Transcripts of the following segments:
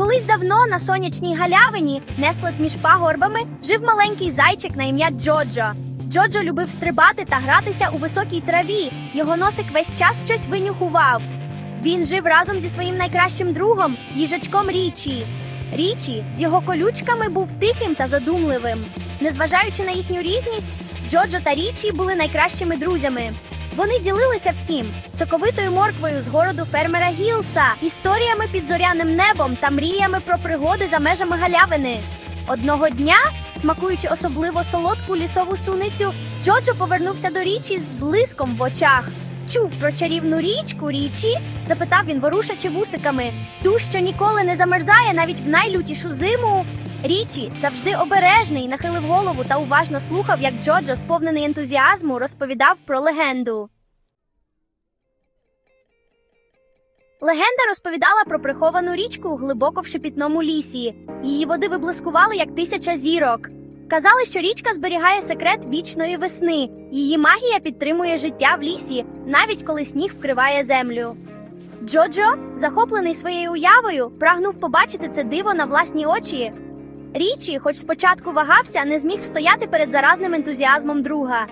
Колись давно на сонячній галявині, неслед між пагорбами, жив маленький зайчик на ім'я Джоджо. Джоджо любив стрибати та гратися у високій траві. Його носик весь час щось винюхував. Він жив разом зі своїм найкращим другом, їжачком Річі. Річі з його колючками був тихим та задумливим. Незважаючи на їхню різність, Джоджо та Річі були найкращими друзями. Вони ділилися всім соковитою морквою з городу фермера Гілса, історіями під зоряним небом та мріями про пригоди за межами галявини. Одного дня, смакуючи особливо солодку лісову суницю, Джоджо повернувся до річі з блиском в очах. Чув про чарівну річку річі? запитав він, ворушачи вусиками. Ту, що ніколи не замерзає навіть в найлютішу зиму. Річі завжди обережний, нахилив голову та уважно слухав, як Джоджо, сповнений ентузіазму, розповідав про легенду. Легенда розповідала про приховану річку глибоко в шепітному лісі. Її води виблискували як тисяча зірок. Казали, що річка зберігає секрет вічної весни. Її магія підтримує життя в лісі, навіть коли сніг вкриває землю. Джоджо, захоплений своєю уявою, прагнув побачити це диво на власні очі. Річі, хоч спочатку вагався, не зміг встояти перед заразним ентузіазмом друга.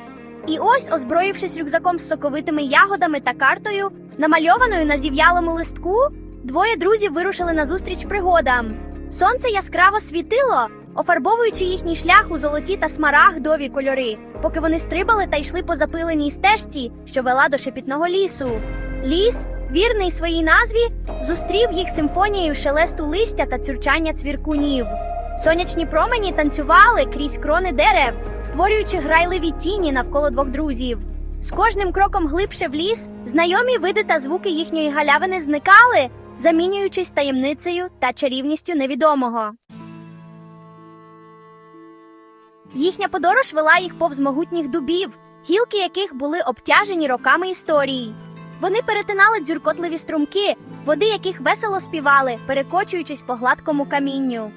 І ось, озброївшись рюкзаком з соковитими ягодами та картою, намальованою на зів'ялому листку, двоє друзів вирушили назустріч пригодам. Сонце яскраво світило, офарбовуючи їхній шлях у золоті та смарагдові кольори, поки вони стрибали та йшли по запиленій стежці, що вела до шепітного лісу. Ліс, вірний своїй назві, зустрів їх симфонією шелесту листя та цюрчання цвіркунів. Сонячні промені танцювали крізь крони дерев, створюючи грайливі тіні навколо двох друзів. З кожним кроком глибше в ліс знайомі види та звуки їхньої галявини зникали, замінюючись таємницею та чарівністю невідомого. Їхня подорож вела їх повз могутніх дубів, гілки яких були обтяжені роками історії. Вони перетинали дзюркотливі струмки, води яких весело співали, перекочуючись по гладкому камінню.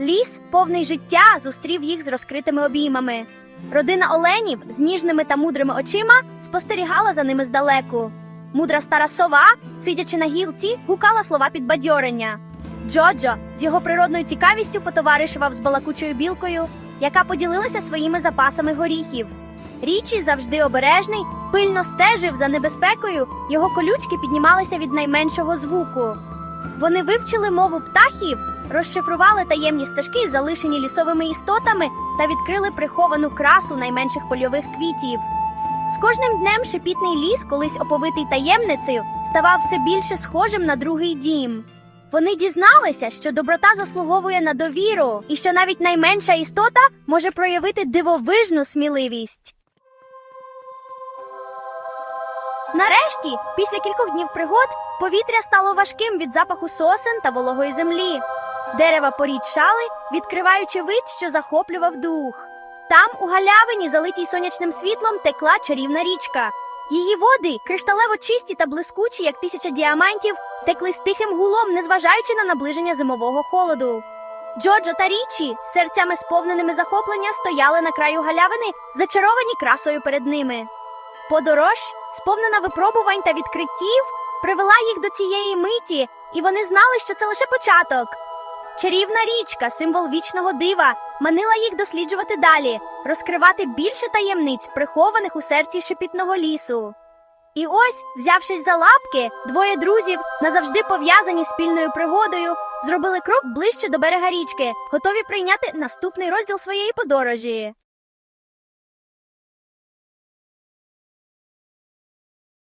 Ліс, повний життя, зустрів їх з розкритими обіймами. Родина оленів з ніжними та мудрими очима спостерігала за ними здалеку. Мудра стара сова, сидячи на гілці, гукала слова підбадьорення. Джоджо з його природною цікавістю потоваришував з балакучою білкою, яка поділилася своїми запасами горіхів. Річі завжди обережний, пильно стежив за небезпекою, його колючки піднімалися від найменшого звуку. Вони вивчили мову птахів, розшифрували таємні стежки, залишені лісовими істотами, та відкрили приховану красу найменших польових квітів. З кожним днем шепітний ліс, колись оповитий таємницею, ставав все більше схожим на другий дім. Вони дізналися, що доброта заслуговує на довіру, і що навіть найменша істота може проявити дивовижну сміливість. Нарешті, після кількох днів пригод, повітря стало важким від запаху сосен та вологої землі. Дерева порідшали, відкриваючи вид, що захоплював дух. Там, у галявині, залитій сонячним світлом, текла чарівна річка. Її води, кришталево чисті та блискучі, як тисяча діамантів, текли з тихим гулом, незважаючи на наближення зимового холоду. Джоджо та Річі, серцями сповненими захоплення, стояли на краю галявини, зачаровані красою перед ними. Подорож, сповнена випробувань та відкриттів, привела їх до цієї миті, і вони знали, що це лише початок. Чарівна річка, символ вічного дива, манила їх досліджувати далі, розкривати більше таємниць, прихованих у серці шепітного лісу. І ось, взявшись за лапки, двоє друзів, назавжди пов'язані спільною пригодою, зробили крок ближче до берега річки, готові прийняти наступний розділ своєї подорожі.